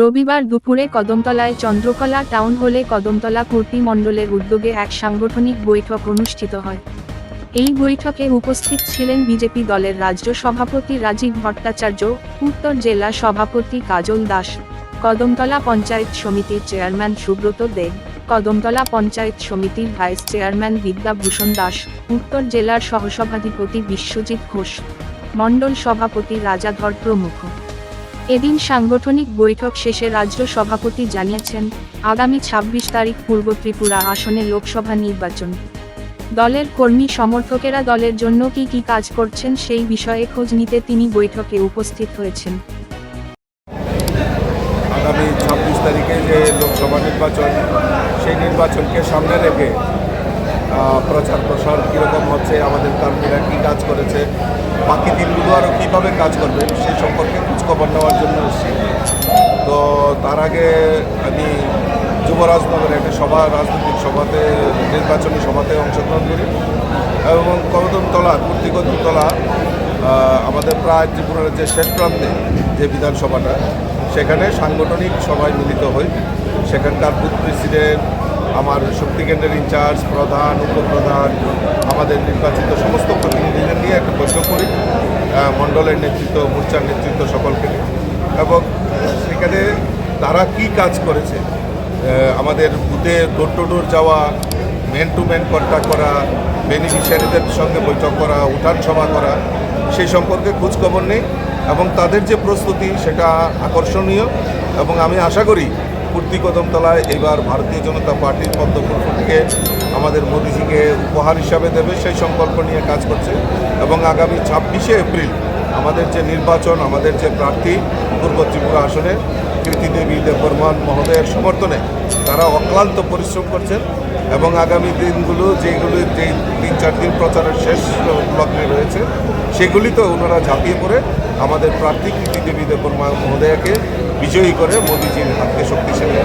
রবিবার দুপুরে কদমতলায় চন্দ্রকলা টাউন হলে কদমতলা কর্তৃ মণ্ডলের উদ্যোগে এক সাংগঠনিক বৈঠক অনুষ্ঠিত হয়। এই বৈঠকে উপস্থিত ছিলেন বিজেপি দলের রাজ্য সভাপতি রাজীব ভট্টাচার্য, উত্তর জেলা সভাপতি কাজল দাস, কদমতলা পঞ্চায়েত সমিতির চেয়ারম্যান সুব্রত দেব কদমতলা পঞ্চায়েত সমিতির ভাইস চেয়ারম্যান বিদ্যাভূষণ দাস, উত্তর জেলার সহসভাধিপতি বিশ্বজিৎ ঘোষ, মণ্ডল সভাপতি রাজাধর প্রমুখ। এদিন সাংগঠনিক বৈঠক শেষে রাজ্য সভাপতি জানিয়েছেন, আগামী ২৬ তারিখ পূর্ব ত্রিপুরা আসনে লোকসভা নির্বাচন। দলের কর্মী সমর্থকেরা দলের জন্য কি কি কাজ করছেন সেই বিষয়ে খোঁজ নিতে তিনি বৈঠকে উপস্থিত হয়েছেন। আগামী ছাব্বিশ তারিখে যে লোকসভা নির্বাচন, সেই নির্বাচনকে সামনে রেখে প্রচার প্রসার কীরকম হচ্ছে, আমাদের কর্মীরা কী কাজ করেছে, বাকি দিনগুলো আরও কীভাবে কাজ করবে সেই সম্পর্কে খোঁজখবর নেওয়ার জন্য এসেছি। তো তার আগে আমি যুবরাজনগরে একটা সভা, রাজনৈতিক সভাতে, নির্বাচনী সভাতে অংশগ্রহণ করি। এবং কদমতলা কুর্তি কদমতলা আমাদের প্রায় ত্রিপুরার যে শেষ প্রান্তে যে বিধানসভাটা, সেখানে সাংগঠনিক সভায় মিলিত হই। সেখানকার বুথ প্রেসিডেন্ট আমার শক্তি কেন্দ্রের ইনচার্জ, প্রধান, উপপ্রধান, আমাদের নির্বাচিত সমস্ত প্রতিনিধিদের নিয়ে একটা বৈঠক করি। মণ্ডলের নেতৃত্ব, মোর্চার নেতৃত্ব সকলকে। এবং সেখানে তারা কি কাজ করেছে? আমাদের বুথে ডোর টু ডোর যাওয়া ম্যান টু ম্যান কন্ট্যাক্ট করা বেনিফিশিয়ারিদের সঙ্গে বৈঠক করা, উঠান সভা করা, সেই সম্পর্কে খোঁজখবর নেই। এবং তাদের যে প্রস্তুতি, সেটা আকর্ষণীয়। এবং আমি আশা করি পূর্তি কদমতলায় এবার ভারতীয় জনতা পার্টির পদ্মপুর থেকে আমাদের মোদিজিকে উপহার হিসাবে দেবে, সেই সংকল্প নিয়ে কাজ করছে এবং আগামী ছাব্বিশে এপ্রিল আমাদের যে নির্বাচন, আমাদের যে প্রার্থী পূর্ব ত্রিপুরা আসনে কৃতি দেবী, দেববর্মন মহোদয়ের সমর্থনে তারা অক্লান্ত পরিশ্রম করছেন এবং আগামী দিনগুলো যেগুলো যে তিন চার দিন প্রচারের শেষ লগ্নে রয়েছে, সেগুলিতে ওনারা ঝাঁপিয়ে পড়ে। আমাদের প্রার্থী কৃতি দেবী দেববর্মা মহোদয়াকে বিজয়ী করে মোদিজির হাতকে শক্তিশালী